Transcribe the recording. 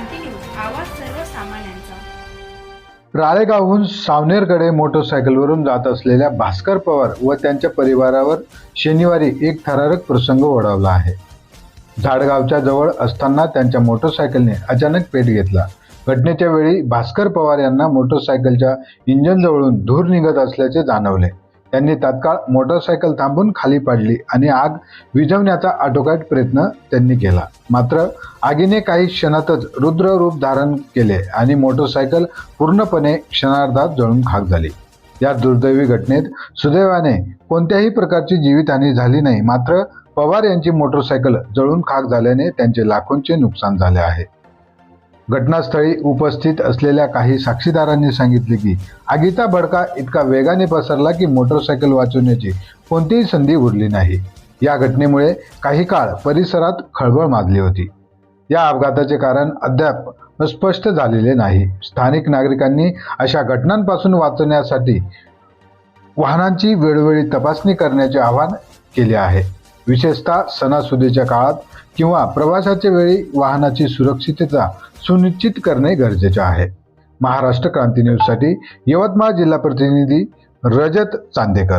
सर्वसामान्यांचा. राळेगावहून सावनेरकडे मोटरसायकलवरून जात असलेल्या भास्कर पवार व त्यांच्या परिवारावर शनिवारी एक थरारक प्रसंग ओढवला आहे. झाडगावच्या जवळ असताना त्यांच्या मोटरसायकलने अचानक पेट घेतला. घटनेच्या वेळी भास्कर पवार यांना मोटरसायकलच्या इंजिनजवळून धूर निघत असल्याचे जाणवले. त्यांनी तात्काळ मोटरसायकल थांबून खाली पाडली आणि आग विझवण्याचा आटोकाट प्रयत्न त्यांनी केला. मात्र आगीने काही क्षणातच रुद्र रूप धारण केले आणि मोटरसायकल पूर्णपणे क्षणार्धात जळून खाक झाली. या दुर्दैवी घटनेत सुदैवाने कोणत्याही प्रकारची जीवितहानी झाली नाही. मात्र पवार यांची मोटरसायकल जळून खाक झाल्याने त्यांचे लाखोंचे नुकसान झाले आहे. घटनास्थळी उपस्थित असलेल्या काही साक्षीदारांनी सांगितले की आगीचा भडका इतका वेगाने पसरला की मोटरसायकल वाचवण्याची कोणतीही संधी उरली नाही. या घटनेमुळे काही काळ परिसरात खळबळ माजली होती. या अपघाताचे कारण अद्याप स्पष्ट झालेले नाही. स्थानिक नागरिकांनी अशा घटनांपासून वाचण्यासाठी वाहनांची वेळोवेळी तपासणी करण्याचे आवाहन केले आहे. विशेषतः सणासुदीच्या काळात किंवा प्रवासाच्या वेळी वाहनाची सुरक्षितता सुनिश्चित करणे गरजेचे आहे. महाराष्ट्र क्रांती न्यूजसाठी यवतमाळ जिल्हा प्रतिनिधी रजत चांदेकर.